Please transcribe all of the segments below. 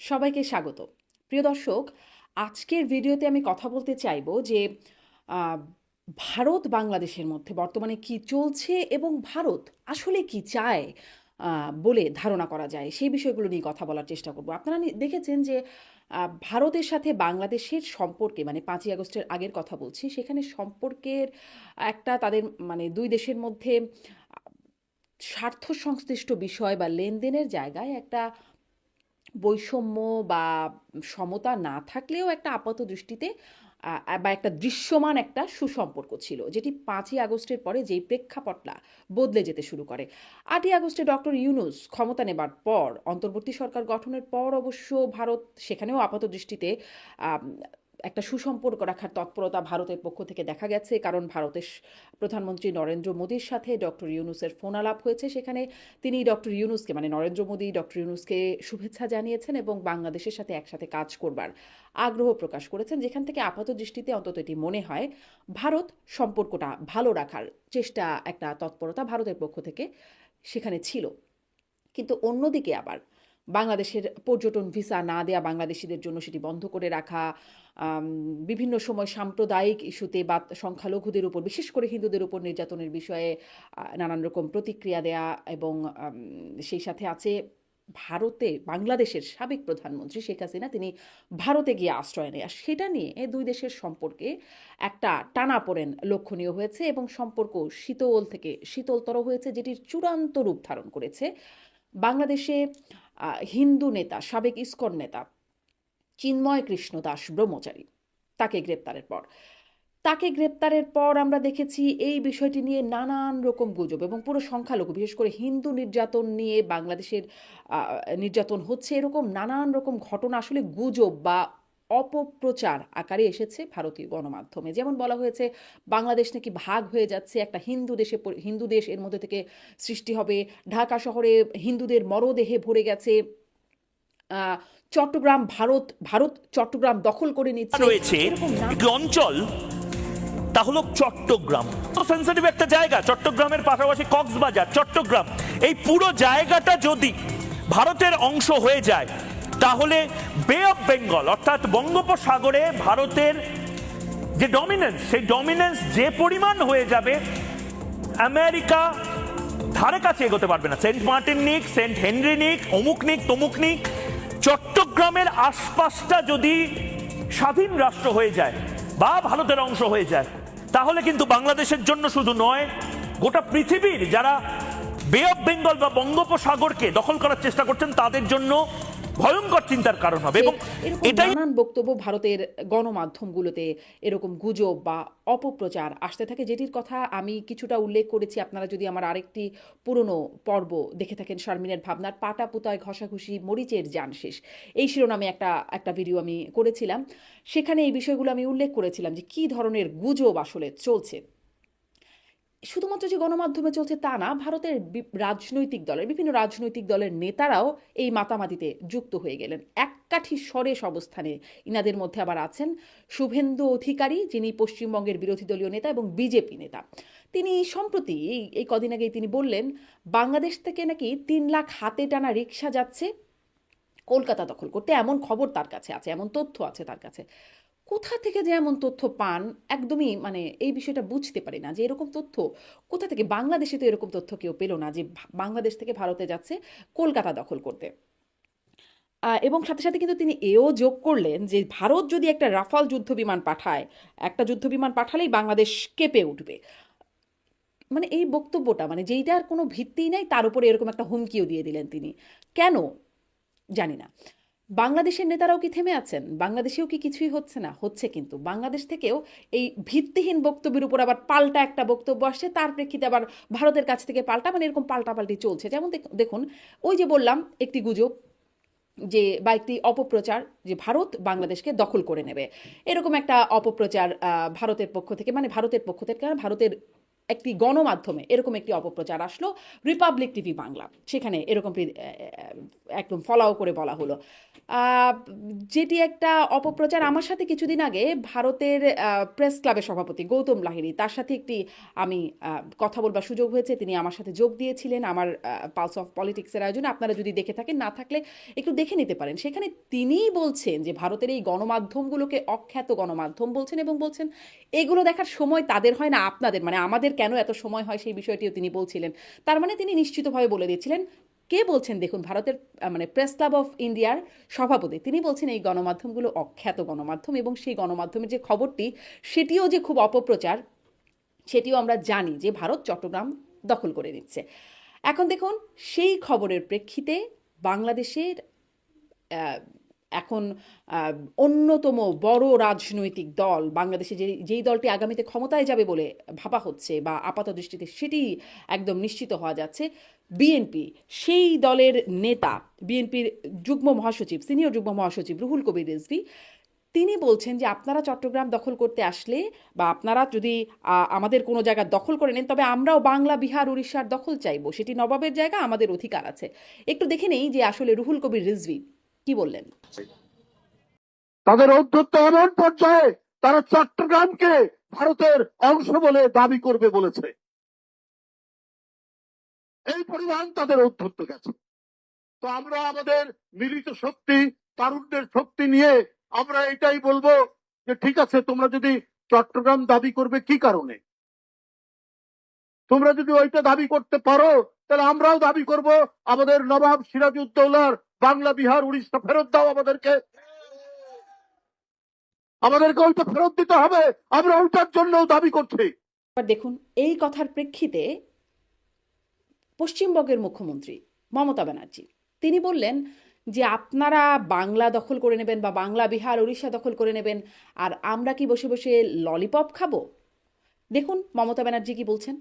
সবাইকে স্বাগত। প্রিয় দর্শক, আজকের ভিডিওতে আমি কথা বলতে চাইব যে ভারত বাংলাদেশের মধ্যে বর্তমানে কি চলছে এবং ভারত আসলে কি চায় বলে ধারণা করা যায়, সেই বিষয়গুলো নিয়ে কথা বলার চেষ্টা করব। আপনারা দেখেছেন যে ভারতের সাথে বাংলাদেশের সম্পর্কে মানে পাঁচই আগস্টের আগের কথা বলছি, সেখানে সম্পর্কের একটা তাদের মানে দুই দেশের মধ্যে স্বার্থ সংশ্লিষ্ট বিষয় বা লেনদেনের জায়গায় একটা বৈষম্য বা সমতা না থাকলেও একটা আপাত দৃষ্টিতে বা একটা দৃশ্যমান একটা সুসম্পর্ক ছিল, যেটি পাঁচই আগস্টের পরে যেই প্রেক্ষাপটটা বদলে যেতে শুরু করে। আটই আগস্টে ডক্টর ইউনুস ক্ষমতা নেবার পর, অন্তর্বর্তী সরকার গঠনের পর অবশ্য ভারত সেখানেও আপাত দৃষ্টিতে একটা সুসম্পর্ক রাখার তৎপরতা ভারতের পক্ষ থেকে দেখা গেছে, কারণ ভারতের প্রধানমন্ত্রী নরেন্দ্র মোদীর সাথে ডক্টর ইউনুসের ফোন আলাপ হয়েছে। সেখানে তিনি ডক্টর ইউনুসকে মানে নরেন্দ্র মোদী ডক্টর ইউনুসকে শুভেচ্ছা জানিয়েছেন এবং বাংলাদেশের সাথে একসাথে কাজ করবার আগ্রহ প্রকাশ করেছেন। যেখান থেকে আপাত দৃষ্টিতে অন্তত এটি মনে হয়, ভারত সম্পর্কটা ভালো রাখার চেষ্টা একটা তৎপরতা ভারতের পক্ষ থেকে সেখানে ছিল। কিন্তু অন্যদিকে আবার বাংলাদেশের পর্যটন ভিসা না দেয়া বাংলাদেশিদের জন্য সেটি বন্ধ করে রাখা বিভিন্ন সময় সাম্প্রদায়িক ইস্যুতে বা সংখ্যালঘুদের উপর, বিশেষ করে হিন্দুদের উপর নির্যাতনের বিষয়ে নানান রকম প্রতিক্রিয়া দেয়া এবং সেই সাথে আছে ভারতে, বাংলাদেশের সাবেক প্রধানমন্ত্রী শেখ হাসিনা, তিনি ভারতে গিয়ে আশ্রয় নেয়। সেটা নিয়ে দুই দেশের সম্পর্কে একটা টানাপোড়েন লক্ষণীয় হয়েছে এবং সম্পর্ক শীতল থেকে শীতলতর হয়েছে, যেটির চূড়ান্ত রূপ ধারণ করেছে। বাংলাদেশে হিন্দু নেতা, সাবেক ইস্কন নেতা, চিন্ময় কৃষ্ণ দাস ব্রহ্মচারী, তাকে গ্রেপ্তারের পর। তাকে গ্রেপ্তারের পর আমরা দেখেছি এই বিষয়টি নিয়ে নানান রকম গুজব এবং পুরো সংখ্যালঘু, বিশেষ করে হিন্দু নির্যাতন নিয়ে বাংলাদেশের নির্যাতন হচ্ছে, এরকম নানান রকম ঘটনা, আসলে গুজব বা অপপ্রচার আকারে এসেছে ভারতীয় গণমাধ্যমে। যেমন বলা হয়েছে বাংলাদেশ নাকি ভাগ হয়ে যাচ্ছে একটা হিন্দু দেশে হিন্দু দেশ এর মধ্যে থেকে সৃষ্টি হবে ঢাকা শহরে হিন্দুদের মরদেহে ভরে গেছে চট্টগ্রাম ভারত ভারত চট্টগ্রাম দখল করে নিচ্ছে। রয়েছে অঞ্চল তা হলো চট্টগ্রাম। সেন্সিটিভ একটা জায়গা চট্টগ্রামের পাশাপাশি কক্সবাজার চট্টগ্রাম। এই পুরো জায়গাটা যদি ভারতের অংশ হয়ে যায় তাহলে বে অফ বেঙ্গল অর্থাৎ বঙ্গোপসাগরে ভারতের যে ডমিনেন্স সেই ডমিনেন্স যে পরিমাণ হয়ে যাবে আমেরিকা ধারে কাছে এগোতে পারবে না। সেন্ট মার্টিন নিক সেন্ট হেনরি নিক, অমুক নিক, তমুক নিক, চট্টগ্রামের আশপাশটা যদি স্বাধীন রাষ্ট্র হয়ে যায় বা ভারতের অংশ হয়ে যায়, তাহলে কিন্তু বাংলাদেশের জন্য শুধু নয়, গোটা পৃথিবীর যারা বে অফ বেঙ্গল বা বঙ্গোপসাগরকে দখল করার চেষ্টা করছেন, তাদের জন্য ভয়ঙ্কর চিন্তার কারণ হবে এবং এটাই নানান বক্তব্য ভারতের গণমাধ্যমগুলোতে এরকম গুজব বা অপপ্রচার আসতে থাকে যেটির কথা আমি কিছুটা উল্লেখ করেছি। আপনারা যদি আমার আরেকটি পুরনো পর্ব দেখে থাকেন শারমিনের ভাবনার পাটা পুতায় ঘষাঘষি মরিচের যান শেষ এই শিরোনামে একটা একটা ভিডিও আমি করেছিলাম। সেখানে এই বিষয়গুলো আমি উল্লেখ করেছিলাম যে কী ধরনের গুজব আসলে চলছে। শুধুমাত্র যে গণমাধ্যমে চলছে তা না, ভারতের রাজনৈতিক দলের, বিভিন্ন রাজনৈতিক দলের নেতারাও এই মাতামাতিতে যুক্ত হয়ে গেলেন। এককাঠি সরেস অবস্থানে ইনাদের মধ্যে আবার আছেন শুভেন্দু অধিকারী, যিনি পশ্চিমবঙ্গের বিরোধী দলীয় নেতা এবং বিজেপি নেতা। তিনি সম্প্রতি এই এই কদিন আগেই তিনি বললেন, বাংলাদেশ থেকে নাকি তিন লাখ হাতে টানা রিক্সা যাচ্ছে, কলকাতা দখল করতে। এমন খবর তার কাছে আছে, এমন তথ্য আছে তার কাছে। কোথা থেকে যে এমন তথ্য পান, একদমই মানে এই বিষয়টা বুঝতে পারি না যে এরকম তথ্য, কোথা থেকে? বাংলাদেশে তো এরকম তথ্য কেউ পেল না যে বাংলাদেশ থেকে ভারতে যাচ্ছে কলকাতা দখল করতে। এবং সাথে সাথে কিন্তু তিনি এও যোগ করলেন যে ভারত যদি একটা রাফাল যুদ্ধ বিমান পাঠায়, একটা যুদ্ধ বিমান পাঠালেই বাংলাদেশ কেঁপে উঠবে। মানে এই বক্তব্যটা মানে যেইটার কোনো ভিত্তি নেই, তার উপরে এরকম একটা হুমকিও দিয়ে দিলেন তিনি। কেন? জানি না। বাংলাদেশের নেতারাও কি থেমে আছেন? বাংলাদেশেও কি কিছুই হচ্ছে না? হচ্ছে কিন্তু। বাংলাদেশ থেকেও এই ভিত্তিহীন বক্তব্যের উপর আবার পাল্টা একটা বক্তব্য আসছে। তার প্রেক্ষিতে আবার ভারতের কাছ থেকে পাল্টা মানে এরকম পাল্টাপাল্টি চলছে। যেমন দেখুন, ওই যে বললাম, একটি গুজব যে বা একটি অপপ্রচার যে ভারত বাংলাদেশকে দখল করে নেবে। এরকম একটা অপপ্রচার ভারতের পক্ষ থেকে মানে ভারতের পক্ষ থেকে ভারতের একটি গণমাধ্যমে এরকম একটি অপপ্রচার আসলো রিপাবলিক টিভি বাংলা। সেখানে এরকম একদম ফলাও করে বলা হলো। যেটি একটা অপপ্রচার। আমার সাথে কিছুদিন আগে ভারতের প্রেস ক্লাবের সভাপতি গৌতম লাহিড়ী, তার সাথে একটি আমি কথা বলবার সুযোগ হয়েছে। তিনি আমার সাথে যোগ দিয়েছিলেন আমার পালস অফ পলিটিক্সের আয়োজনে। আপনারা যদি দেখে থাকেন, না থাকলে একটু দেখে নিতে পারেন। সেখানে তিনিই বলছেন যে, ভারতের এই গণমাধ্যমগুলোকে অখ্যাত গণমাধ্যম বলছেন এবং বলছেন, এগুলো দেখার সময় তাদের হয় না, আপনাদের। মানে আমাদের কেন এত সময় হয় সেই বিষয়টিও তিনি বলছিলেন। তার মানে তিনি নিশ্চিতভাবে বলে দিয়েছিলেন, কে বলছেন দেখুন, ভারতের মানে প্রেস ক্লাব অফ ইন্ডিয়ার সভাপতি, তিনি বলছেন এই গণমাধ্যমগুলো অখ্যাত গণমাধ্যম এবং সেই গণমাধ্যমের যে খবরটি, সেটিও যে খুব অপপ্রচার, সেটিও আমরা জানি যে ভারত চট্টগ্রাম দখল করে নিচ্ছে। এখন দেখুন, সেই খবরের প্রেক্ষিতে বাংলাদেশের এখন অন্যতম বড় রাজনৈতিক দল বাংলাদেশে যে, যেই দলটি আগামীতে ক্ষমতায় যাবে বলে ভাবা হচ্ছে বা আপাত দৃষ্টিতে সেটি একদম নিশ্চিত হওয়া যাচ্ছে, বিএনপি। সেই দলের নেতা, বিএনপির যুগ্ম মহাসচিব, সিনিয়র যুগ্ম মহাসচিব রুহুল কবির রিজভী, তিনি বলছেন যে আপনারা চট্টগ্রাম দখল করতে আসলে বা আপনারা যদি আমাদের কোনো জায়গা দখল করে নেন, তবে আমরাও বাংলা, বিহার, উড়িষ্যার দখল চাইব। সেটি নবাবের জায়গা, আমাদের অধিকার আছে। একটু দেখে নেই যে আসলে রুহুল কবির রিজভী কি বললেন? তাদের ঔদ্ধত্য এমন পর্যায়ে তারা চট্টগ্রামকে ভারতের অংশ বলে দাবি করবে বলেছে। এই পরিমাণ তাদের ঔদ্ধত্য গেছে। তো আমরা আমাদের মিলিত শক্তি, তারুণ্যের শক্তি নিয়ে আমরা এটাই বলব যে ঠিক আছে, তোমরা যদি চট্টগ্রাম দাবি করবে কি কারণে? তোমরা যদি ওইটা দাবি করতে পারো, তাহলে আমরাও দাবি করব আমাদের নবাব সিরাজউদ্দৌলার বাংলা বিহার উড়িষ্যা ফেরত দাও আমাদেরকে। আমাদেরকে ওইটা ফেরত দিতে হবে। আমরা ওইটার জন্য দাবি করছি। দেখুন এই কথার প্রেক্ষিতে পশ্চিমবঙ্গের মুখ্যমন্ত্রী মমতা ব্যানার্জি তিনি বললেন যে আপনারা বাংলা দখল করে নেবেন বা বাংলা বিহার উড়িষ্যা দখল করে নেবেন আর আমরা কি বসে বসে ললিপপ খাব? দেখুন মমতা ব্যানার্জি কি বলছেন।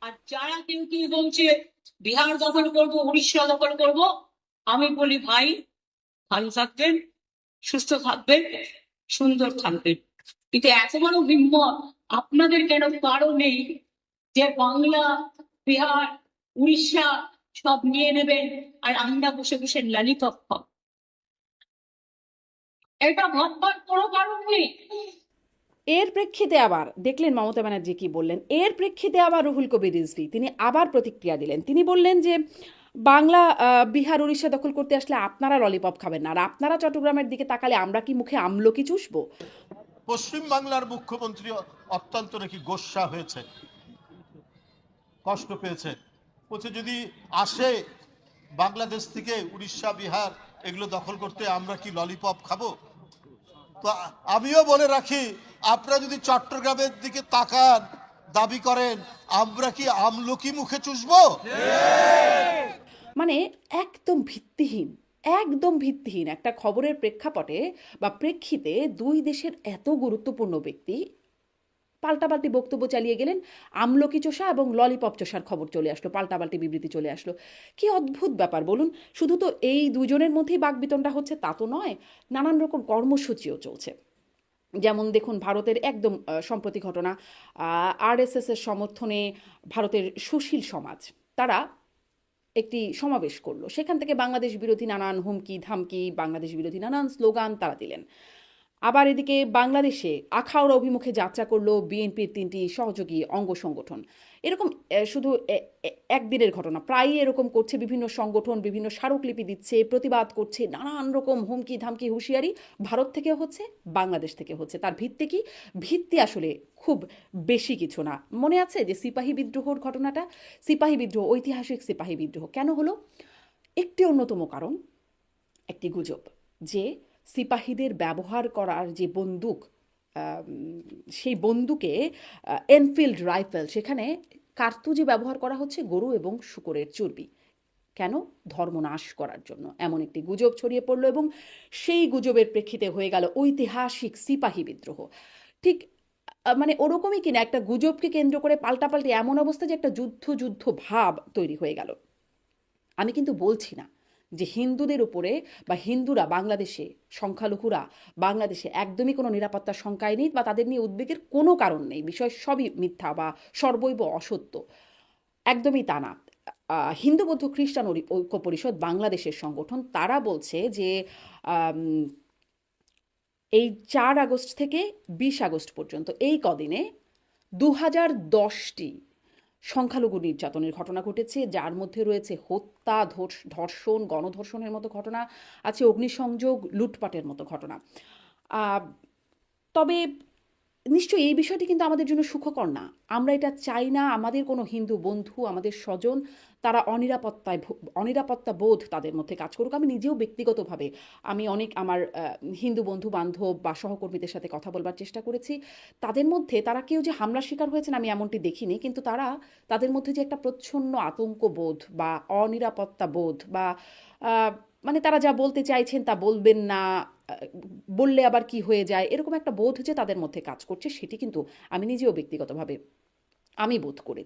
আর যারা কেউ কেউ বলছে বিহার দখল করব উড়িষ্যা দখল করব আমি বলি, ভাই, ভালো থাকবেন, সুস্থ থাকবেন, সুন্দর থাকবেন। কিন্তু এত বড় হিম্মত আপনাদের কেন কারও নেই যে বাংলা, বিহার, উড়িষ্যা সব নিয়ে নেবেন আর আমরা বসে বসে খাব এটা ভাববার কোনো কারণ নেই। এর প্রেক্ষিতে আবার দেখলেন মমতা ব্যানার্জি কি বললেন? এর প্রেক্ষিতে আবার রুহুল কবির রিজভি, তিনি আবার প্রতিক্রিয়া দিলেন। তিনি বললেন যে বাংলা বিহার, উড়িষ্যা দখল করতে আসলে আপনারা ললিপপ খাবেন না। আর আপনারা চট্টগ্রামের দিকে তাকালে আমরা কি মুখে আমলকি চুষবো? পশ্চিম বাংলার মুখ্যমন্ত্রী অত্যন্ত নাকি গোসা হয়েছে। কষ্ট পেয়েছে। বলছে, যদি আসে বাংলাদেশ থেকে উড়িষ্যা, বিহার এগুলো দখল করতে আমরা কি ললিপপ খাব? তো আমিও বলে রাখি, আপনারা যদি চট্টগ্রামের দিকে তাকান, দাবি করেন, আমরা কি আমলকি মুখে চুষবো? মানে একদম ভিত্তিহীন একদম ভিত্তিহীন একটা খবরের প্রেক্ষাপটে বা প্রেক্ষিতে দুই দেশের এত গুরুত্বপূর্ণ ব্যক্তি পাল্টাপাল্টি বক্তব্য চালিয়ে গেলেন, আমলকি চোষা এবং ললিপপ চোষার খবর চলে আসলো, পাল্টাপাল্টি বিবৃতি চলে আসলো। কি অদ্ভুত ব্যাপার বলুন, শুধু তো এই দুজনের মধ্যেই বাকবিতনটা হচ্ছে, তা তো নয়, নানান রকম কর্মসূচিও চলছে। যেমন দেখুন, ভারতের একদম সম্প্রতি ঘটনা আরএসএস এর সমর্থনে ভারতের সুশীল সমাজ, তারা একটি সমাবেশ করল। সেখান থেকে বাংলাদেশ বিরোধী নানান হুমকি ধামকি বাংলাদেশ বিরোধী নানান স্লোগান তারা দিলেন। আবার এদিকে বাংলাদেশে আখাউড়া অভিমুখে যাত্রা করল বিএনপির তিনটি সহযোগী অঙ্গ সংগঠন। এরকম শুধু একদিনের ঘটনা, প্রায়ই এরকম করছে বিভিন্ন সংগঠন, বিভিন্ন স্মারকলিপি দিচ্ছে, প্রতিবাদ করছে, নানান রকম হুমকি ধামকি হুঁশিয়ারি ভারত থেকে হচ্ছে, বাংলাদেশ থেকে হচ্ছে। তার ভিত্তি কি? ভিত্তি আসলে খুব বেশি কিছু না। মনে আছে যে সিপাহী বিদ্রোহর ঘটনাটা? সিপাহী বিদ্রোহ, ঐতিহাসিক সিপাহী বিদ্রোহ। কেন হলো? একটি অন্যতম কারণ, একটি গুজব যে সিপাহীদের ব্যবহার করার যে বন্দুক সেই বন্দুকে এনফিল্ড রাইফেল সেখানে কার্তুজে ব্যবহার করা হচ্ছে গরু এবং শুকরের চর্বি। কেন? ধর্মনাশ করার জন্য। এমন একটি গুজব ছড়িয়ে পড়ল এবং সেই গুজবের প্রেক্ষিতে হয়ে গেল ঐতিহাসিক সিপাহী বিদ্রোহ। ঠিক মানে ওরকমই কিনা একটা গুজবকে কেন্দ্র করে পাল্টাপাল্টি এমন অবস্থা যে একটা যুদ্ধ যুদ্ধ ভাব তৈরি হয়ে গেল। আমি কিন্তু বলছি না। যে হিন্দুদের উপরে বা হিন্দুরা বাংলাদেশে, সংখ্যালঘুরা বাংলাদেশে একদমই কোনো নিরাপত্তার শঙ্কায় নেই বা তাদের নিয়ে উদ্বেগের কোনো কারণ নেই। বিষয় সবই মিথ্যা বা সর্বৈব অসত্য। একদমই তা না। হিন্দু বৌদ্ধ খ্রিস্টান ঐক্য পরিষদ বাংলাদেশের সংগঠন, তারা বলছে যে এই চার আগস্ট থেকে বিশ আগস্ট পর্যন্ত, এই কদিনে দু হাজার দশটি সংখ্যালঘু নির্যাতনের ঘটনা ঘটেছে, যার মধ্যে রয়েছে হত্যা ধর্ষ- ধর্ষণ, গণধর্ষণের মতো ঘটনা, আছে অগ্নিসংযোগ, লুটপাটের মতো ঘটনা। তবে নিশ্চয়ই এই বিষয়টি কিন্তু আমাদের জন্য সুখকর না। আমরা এটা চাই না, আমাদের কোনো হিন্দু বন্ধু, আমাদের স্বজন, তারা অনিরাপত্তায় অনিরাপত্তা বোধ তাদের মধ্যে কাজ করুক। আমি নিজেও ব্যক্তিগতভাবে আমি অনেক আমার হিন্দু বন্ধু বান্ধব বা সহকর্মীদের সাথে কথা বলবার চেষ্টা করেছি। তাদের মধ্যে তারা কেউ যে হামলার শিকার হয়েছেন আমি এমনটি দেখিনি, কিন্তু তারা তাদের মধ্যে যে একটা প্রচ্ছন্ন আতঙ্ক বোধ বা অনিরাপত্তা বোধ বা মানে তারা যা বলতে চাইছেন তা বলবেন না বললে আবার কি হয়ে যায়? এরকম একটা বোধ যে তাদের মধ্যে কাজ করছে, সেটি কিন্তু আমি নিজেও ব্যক্তিগতভাবে, আমি বোধ করি।